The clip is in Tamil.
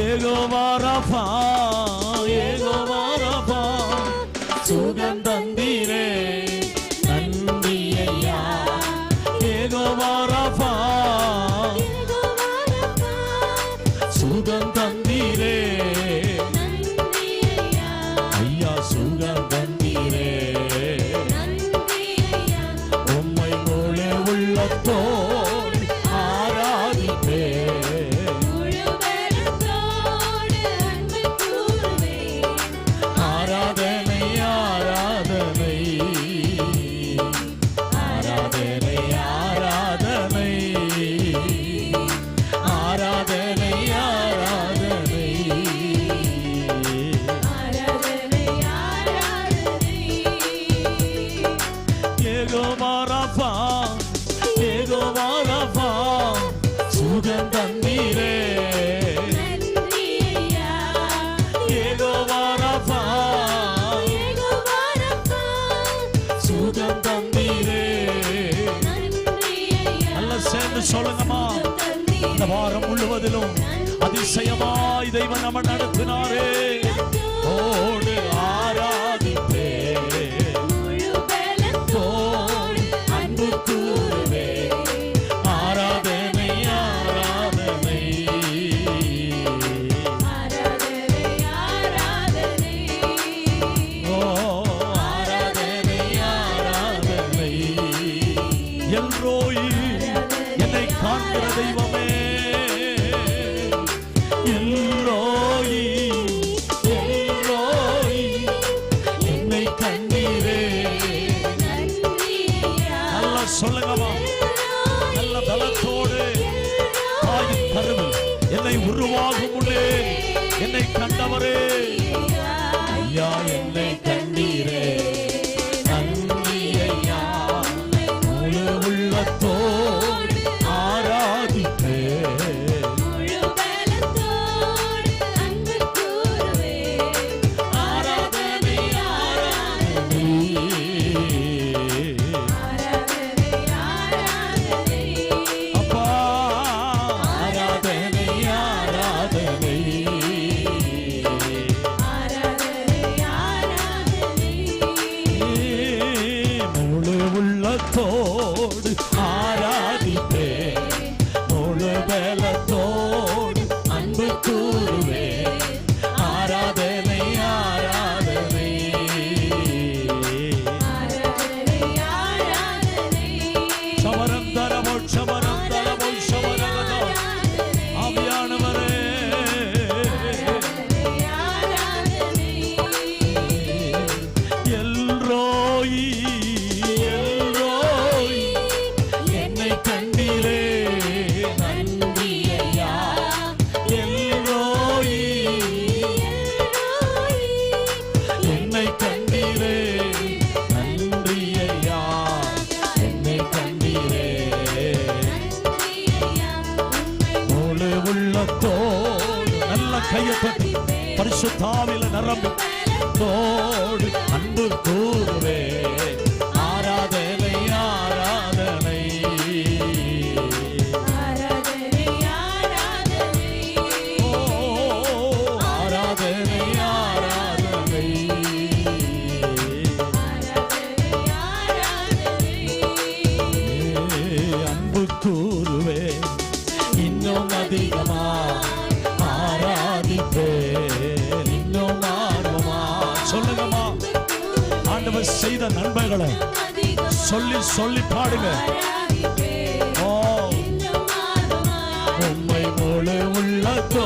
ఏగోవారఫా ఏగోవారఫా సుగంధం ஏகோவாரப்பா ஏகோவாரப்பா சுகம் தந்தீரே ஏகோவாரப்பா சுகம் தந்தீரே நல்ல சேர்ந்து சொல்லுங்கம்மா. இந்த வாரம் முழுவதிலும் அதிசயமாய் தெய்வம் நம்ம நடத்தினாரே. ஓடு. சொல்லுங்கம்மா. நல்ல பலத்தோடு தாயின் கருவில். என்னை உருவாகும் முன்னே என்னை கண்டவரே. உள்ளத்தோடு ஆர நல்ல கையை தட்டி பரிசுத்தாவில நிரம்பி. தோடு அன்பு கூறுவே. ஆராதனை ஆராதனை. ஆராதனை ஆராதனை. ஏ, அன்பு கூறுவே. இன்னும் அதிகமா. ஆண்டவர் செய்த நண்பர்களை சொல்லி சொல்லி பாடுங்க. ஓ உண்மை போல உள்ளதோ